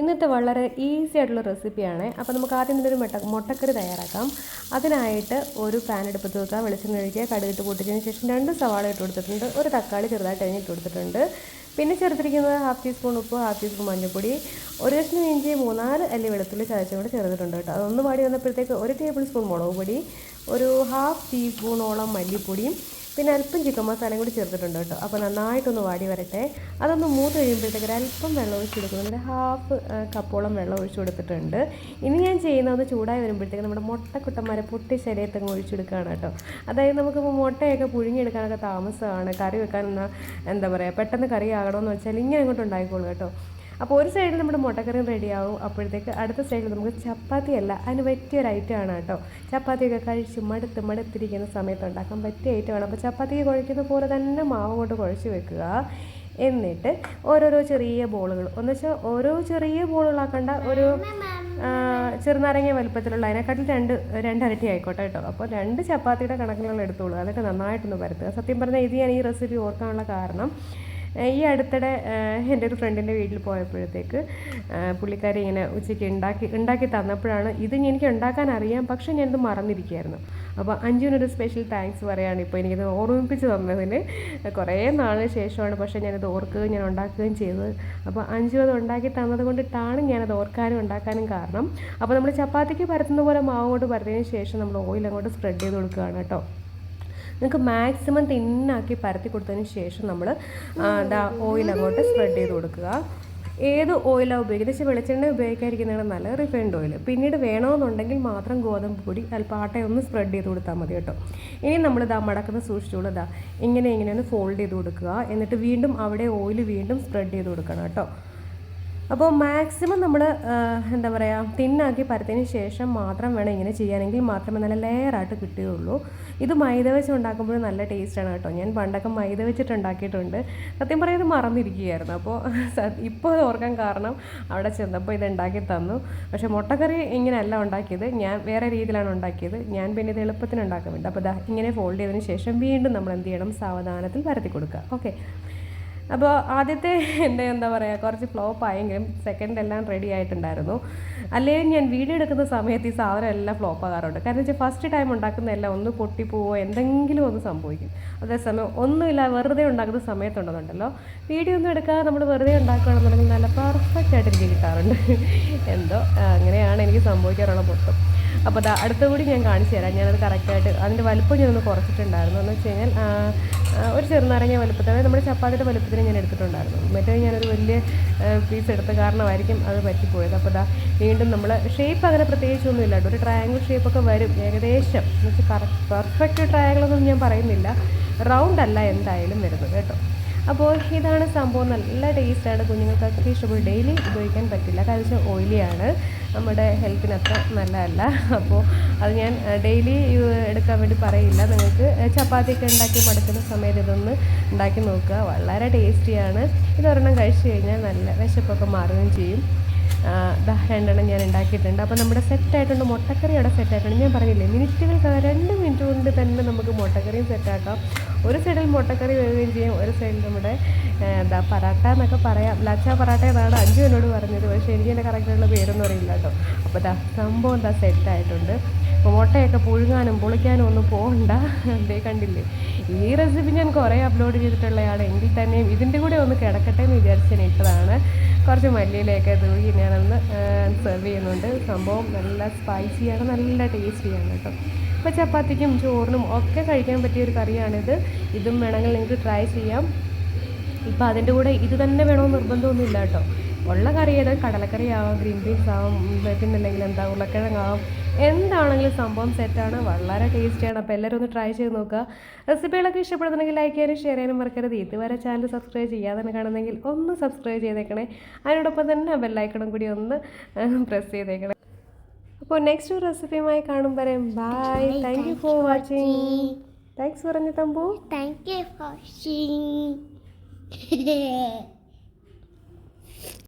ഇന്നത്തെ വളരെ ഈസി ആയിട്ടുള്ള റെസിപ്പിയാണ് അപ്പോൾ നമുക്ക് ആദ്യം തന്നെ ഒരു മുട്ട മുട്ടക്കറി തയ്യാറാക്കാം. അതിനായിട്ട് ഒരു പാൻ എടുപ്പത്ത് വെക്കുക. വെളിച്ചെണ്ണ ഒഴിക്കുക. കടുകിട്ട് പൊട്ടിച്ചതിന് ശേഷം രണ്ട് സവാള ഇട്ട് കൊടുത്തിട്ടുണ്ട്. ഒരു തക്കാളി ചെറുതായിട്ട് അരിഞ്ഞിട്ട് കൊടുത്തിട്ടുണ്ട്. പിന്നെ ചേർത്തിരിക്കുന്നത് ഹാഫ് ടീസ്പൂൺ ഉപ്പ് ഹാഫ് ടീസ്പൂൺ മഞ്ഞൾപ്പൊടി. ഒരു കഷ്ണം ഇഞ്ചി മൂന്നാൽ അല്ലി വെളുത്തുള്ളി ചതച്ചും കൂടെ ചേർത്തിട്ടുണ്ട് കേട്ടോ. അതൊന്ന് വാടി വന്നപ്പോഴത്തേക്ക് ഒരു ടേബിൾ സ്പൂൺ മുളക് പൊടി ഒരു ഹാഫ് ടീസ്പൂണോളം മല്ലിപ്പൊടിയും പിന്നെ അല്പം ചിക്കൻ മസാലയും കൂടി ചേർത്തിട്ടുണ്ട് കേട്ടോ. അപ്പോൾ നന്നായിട്ടൊന്ന് വാടി വരട്ടെ. അതൊന്ന് മൂത്ത് കഴിയുമ്പോഴത്തേക്ക് ഒരു അല്പം വെള്ളം ഒഴിച്ച് കൊടുക്കുന്നുണ്ട് ഹാഫ് കപ്പോളം വെള്ളം ഒഴിച്ച് കൊടുത്തിട്ടുണ്ട്. ഇനി ഞാൻ ചെയ്യുന്നത് ചൂടായി വരുമ്പോഴത്തേക്ക് നമ്മുടെ മുട്ടക്കുട്ടന്മാരെ പൊട്ടി ശരീരത്തങ്ങ് ഒഴിച്ചെടുക്കുകയാണ് കേട്ടോ. അതായത് നമുക്കിപ്പോൾ മുട്ടയൊക്കെ പുഴുങ്ങിയെടുക്കാനൊക്കെ താമസമാണ്. കറി വെക്കാൻ എന്താ പറയുക പെട്ടെന്ന് കറി ആകണമെന്ന് വെച്ചാൽ ഇങ്ങനെ അങ്ങോട്ട് ഉണ്ടായിക്കോളൂ കേട്ടോ. അപ്പോൾ ഒരു സൈഡിൽ നമ്മുടെ മുട്ടക്കറിയും റെഡിയാവും. അപ്പോഴത്തേക്ക് അടുത്ത സൈഡിൽ നമുക്ക് ചപ്പാത്തി അല്ല അതിന് പറ്റിയ ഒരു ഐറ്റമാണ് കേട്ടോ. ചപ്പാത്തിയൊക്കെ കഴിച്ച് മടുത്ത് മടുത്തിരിക്കുന്ന സമയത്ത് ഉണ്ടാക്കാൻ പറ്റിയ ഐറ്റമാണ് അപ്പോൾ ചപ്പാത്തിക്ക് കുഴയ്ക്കുന്ന പോലെ തന്നെ മാവ് കൊണ്ട് കുഴച്ച് വെക്കുക. എന്നിട്ട് ഓരോരോ ചെറിയ ബോളുകൾ. എന്ന് വെച്ചാൽ ഓരോ ചെറിയ ബോളുകളാക്കേണ്ട ഒരു ചെറുനാരങ്ങ വലുപ്പത്തിലുള്ള അതിനെക്കാട്ടിൽ രണ്ട് രണ്ടരട്ടി ആയിക്കോട്ടെ കേട്ടോ. അപ്പോൾ രണ്ട് ചപ്പാത്തിയുടെ കണക്കിലുള്ള എടുത്തോളൂ. അതൊക്കെ നന്നായിട്ടൊന്ന് പരത്തുക. സത്യം പറഞ്ഞാൽ ഇത് ഞാൻ ഈ റെസിപ്പി ഓർക്കാനുള്ള കാരണം ഈ അടുത്തിടെ എന്റെ ഒരു ഫ്രണ്ടിന്റെ വീട്ടിൽ പോയപ്പോഴത്തേക്ക് പുള്ളിക്കാരി ഇങ്ങനെ ഉച്ചയ്ക്ക് ഉണ്ടാക്കി ഉണ്ടാക്കി തന്നപ്പോഴാണ് ഇത് എനിക്ക് ഉണ്ടാക്കാൻ അറിയാം പക്ഷേ ഞാനിത് മറന്നിരിക്കുകയായിരുന്നു. അപ്പോൾ അഞ്ജുവിനൊരു സ്പെഷ്യൽ താങ്ക്സ് പറയുകയാണ് ഇപ്പോൾ എനിക്കിത് ഓർമ്മിപ്പിച്ച് തന്നതിന്. കുറേ നാളിന് ശേഷമാണ് പക്ഷേ ഞാനിത് ഓർക്കുകയും ഞാൻ ഉണ്ടാക്കുകയും ചെയ്തത്. അപ്പോൾ അഞ്ജു അത് ഉണ്ടാക്കി തന്നത് കൊണ്ടിട്ടാണ് ഞാനത് ഓർക്കാനും ഉണ്ടാക്കാനും കാരണം. അപ്പോൾ നമ്മൾ ചപ്പാത്തിക്ക് പരത്തുന്ന പോലെ മാവ് കൊണ്ട് പരത്തിയതിന് ശേഷം നമ്മൾ ഓയിൽ അങ്ങോട്ട് സ്പ്രെഡ് ചെയ്ത് കൊടുക്കുകയാണ് കേട്ടോ. നിങ്ങൾക്ക് മാക്സിമം തിന്നാക്കി പരത്തി കൊടുത്തതിന് ശേഷം നമ്മൾ ദാ ഓയിൽ അങ്ങോട്ട് സ്പ്രെഡ് ചെയ്ത് കൊടുക്കുക. ഏത് ഓയിലാണ് ഉപയോഗിക്കുന്നത്? പക്ഷേ വെളിച്ചെണ്ണ ഉപയോഗിക്കാതിരിക്കുന്നതാണ് നല്ല റിഫൈൻഡ് ഓയിൽ പിന്നീട് വേണമെന്നുണ്ടെങ്കിൽ മാത്രം ഗോതമ്പ് പൊടി ഒന്ന് സ്പ്രെഡ് ചെയ്ത് കൊടുത്താൽ മതി കേട്ടോ. ഇനി നമ്മൾ ഇതാ മടക്കുന്ന സൂക്ഷിച്ചോളൂ. ഇതാ ഇങ്ങനെ ഇങ്ങനെ ഒന്ന് ഫോൾഡ് ചെയ്ത് കൊടുക്കുക. എന്നിട്ട് വീണ്ടും അവിടെ ഓയിൽ വീണ്ടും സ്പ്രെഡ് ചെയ്ത് കൊടുക്കണം കേട്ടോ. അപ്പോൾ മാക്സിമം നമ്മൾ എന്താ പറയുക തിന്നാക്കി പരത്തിന് ശേഷം മാത്രം വേണം ഇങ്ങനെ ചെയ്യാനെങ്കിൽ മാത്രമേ നല്ല ലെയറായിട്ട് കിട്ടുകയുള്ളൂ ഇത് മൈദ വെച്ച് ഉണ്ടാക്കുമ്പോൾ നല്ല ടേസ്റ്റാണ് കേട്ടോ. ഞാൻ പണ്ടൊക്കെ മൈദ വെച്ചിട്ട് ഉണ്ടാക്കിയിട്ടുണ്ട്. സത്യം ഇത് മറന്നിരിക്കുകയായിരുന്നു. അപ്പോൾ ഇപ്പോൾ അത് ഓർക്കാൻ കാരണം അവിടെ ചെന്നപ്പോൾ ഇത് ഉണ്ടാക്കി തന്നു. പക്ഷേ മുട്ടക്കറി ഇങ്ങനെയല്ല ഉണ്ടാക്കിയത്. ഞാൻ വേറെ രീതിയിലാണ് ഉണ്ടാക്കിയത്. ഞാൻ പിന്നെ ഇത് എളുപ്പത്തിന് ഉണ്ടാക്കാൻ വേണ്ടി. അപ്പോൾ ഇങ്ങനെ ഫോൾഡ് ചെയ്തതിന് ശേഷം വീണ്ടും നമ്മൾ എന്ത് ചെയ്യണം? സാവധാനത്തിൽ പരത്തി കൊടുക്കുക. ഓക്കെ അപ്പോൾ ആദ്യത്തെ എന്റെ എന്താ പറയുക കുറച്ച് ഫ്ലോപ്പ് ആയെങ്കിലും സെക്കൻഡ് എല്ലാം റെഡി ആയിട്ടുണ്ടായിരുന്നു. അല്ലെങ്കിൽ ഞാൻ വീഡിയോ എടുക്കുന്ന സമയത്ത് ഈ സാധനം എല്ലാം ഫ്ലോപ്പ് ആകാറുണ്ട്. കാരണം വെച്ചാൽ ഫസ്റ്റ് ടൈം ഉണ്ടാക്കുന്നതെല്ലാം ഒന്ന് പൊട്ടിപ്പോവോ എന്തെങ്കിലും ഒന്ന് സംഭവിക്കും. അതേസമയം ഒന്നുമില്ല വെറുതെ ഉണ്ടാക്കുന്ന സമയത്തുണ്ടെന്നുണ്ടല്ലോ. വീഡിയോ ഒന്നും എടുക്കാതെ നമ്മൾ വെറുതെ ഉണ്ടാക്കുകയാണെന്നുണ്ടെങ്കിൽ നല്ല പെർഫെക്റ്റ് ആയിട്ട് എനിക്ക് കിട്ടാറുണ്ട്. എന്തോ അങ്ങനെയാണ് എനിക്ക് സംഭവിക്കാറുള്ള മൊത്തം. അപ്പോൾ അത് അടുത്ത കൂടി ഞാൻ കാണിച്ചു തരാം. ഞാനത് കറക്റ്റായിട്ട് അതിന്റെ വലുപ്പം ഞാനൊന്ന് കുറച്ചിട്ടുണ്ടായിരുന്നു. എന്ന് വെച്ച് കഴിഞ്ഞാൽ ഒരു ചെറുനാരങ്ങ വലുപ്പത്തിൽ അതായത് നമ്മുടെ ചപ്പാത്തിയുടെ വലുപ്പത്തിൽ ഞാൻ എടുത്തിട്ടുണ്ടായിരുന്നു. മറ്റേ ഞാനൊരു വലിയ പീസ് എടുത്ത കാരണമായിരിക്കും അത് പറ്റിപ്പോയത്. അപ്പോൾ അതാ വീണ്ടും നമ്മൾ ഷേപ്പ് അങ്ങനെ പ്രത്യേകിച്ചൊന്നും ഇല്ല ഒരു ട്രയാങ്കിൾ ഷേപ്പൊക്കെ വരും ഏകദേശം. എന്ന് വെച്ചാൽ കറക്റ്റ് പെർഫെക്റ്റ് ട്രയാങ്കിളൊന്നും ഞാൻ പറയുന്നില്ല. റൗണ്ട് അല്ല എന്തായാലും വരുന്നത് കേട്ടോ. അപ്പോൾ ഇതാണ് സംഭവം. നല്ല ടേസ്റ്റാണ് കുഞ്ഞുങ്ങൾക്കൊക്കെ ഇഷ്ടപ്പെടും. ഡെയിലി ഉപയോഗിക്കാൻ പറ്റില്ല. കാരണം വെച്ചാൽ ഓയിലിയാണ് നമ്മുടെ ഹെൽത്തിന് നല്ലതല്ല. അപ്പോൾ അത് ഞാൻ ഡെയിലി എടുക്കാൻ വേണ്ടി പറയില്ല. നിങ്ങൾക്ക് ചപ്പാത്തിയൊക്കെ ഉണ്ടാക്കി മടക്കുന്ന സമയത്ത് ഇതൊന്ന് ഉണ്ടാക്കി നോക്കുക. വളരെ ടേസ്റ്റിയാണ് ഇതൊരെണ്ണം കഴിച്ചു കഴിഞ്ഞാൽ നല്ല വിശപ്പൊക്കെ മാറുകയും ചെയ്യും. രണ്ടെണ്ണം ഞാൻ ഉണ്ടാക്കിയിട്ടുണ്ട്. അപ്പോൾ നമ്മുടെ സെറ്റായിട്ടുണ്ട് മുട്ടക്കറി അവിടെ സെറ്റായിട്ടുണ്ട് ഞാൻ പറഞ്ഞില്ലേ മിനിറ്റുകൾ രണ്ട് മിനിറ്റ് കൊണ്ട് തന്നെ നമുക്ക് മുട്ടക്കറിയും സെറ്റാക്കാം ഒരു സൈഡിൽ മുട്ടക്കറി വേവുകയും ചെയ്യും. ഒരു സൈഡിൽ നമ്മുടെ എന്താ പറാട്ട എന്നൊക്കെ പറയാം. ലച്ച പറാട്ട എന്നാണ് അഞ്ചു എന്നോട് പറഞ്ഞത്. പക്ഷേ എനിക്ക് എന്റെ കറക്റ്റായിട്ടുള്ള പേരൊന്നും അറിയില്ല കേട്ടോ. അപ്പോൾ ദാ സംഭവം എന്താ സെറ്റായിട്ടുണ്ട് അപ്പോൾ മുട്ടയൊക്കെ പുഴുങ്ങാനും പൊളിക്കാനും ഒന്നും പോകണ്ട അതേ കണ്ടില്ലേ? ഈ റെസിപ്പി ഞാൻ കുറേ അപ്ലോഡ് ചെയ്തിട്ടുള്ളതാണ് എങ്കിൽ തന്നെയും ഇതിന്റെ കൂടെ ഒന്ന് കിടക്കട്ടെ എന്ന് വിചാരിച്ച് ഇട്ടതാണ് കുറച്ച് മല്ലിയിലൊക്കെ തൂകി ഞാനൊന്ന് സെർവ് ചെയ്യുന്നുണ്ട്. സംഭവം നല്ല സ്പൈസിയാണ് നല്ല ടേസ്റ്റിയാണ് കേട്ടോ. ഇപ്പോൾ ചപ്പാത്തിക്കും ചോറിനും ഒക്കെ കഴിക്കാൻ പറ്റിയ ഒരു കറിയാണിത്. ഇതും വേണമെങ്കിൽ നിങ്ങൾക്ക് ട്രൈ ചെയ്യാം. ഇപ്പോൾ അതിന്റെ കൂടെ ഇത് തന്നെ വേണമെന്ന് നിർബന്ധമൊന്നുമില്ല കേട്ടോ. ഉള്ള കറി ഏത്? കടലക്കറി ആവാം ഗ്രീൻ പീസ് ആവും പിന്നില്ലെങ്കിൽ എന്താ? ഉരുളക്കിഴങ്ങാവും എന്താണെങ്കിലും സംഭവം സെറ്റാണ് വളരെ ടേസ്റ്റിയാണ് അപ്പോൾ എല്ലാവരും ഒന്ന് ട്രൈ ചെയ്ത് നോക്കുക. റെസിപ്പികളൊക്കെ ഇഷ്ടപ്പെടുന്നുണ്ടെങ്കിൽ ലൈക്ക് ചെയ്യാനും ഷെയർ ചെയ്യാനും മറക്കരുത്. ഇതുവരെ ചാനൽ സബ്സ്ക്രൈബ് ചെയ്യാതെ കാണുന്നെങ്കിൽ ഒന്ന് സബ്സ്ക്രൈബ് ചെയ്തേക്കണേ. അതിനോടൊപ്പം തന്നെ ബെല്ലൈക്കണം കൂടി ഒന്ന് പ്രസ് ചെയ്തേക്കണേ. അപ്പോൾ നെക്സ്റ്റ് റെസിപ്പിയുമായി കാണും വരെ. Bye thank you for watching thanks പറഞ്ഞു Thampu. Thank you for watching.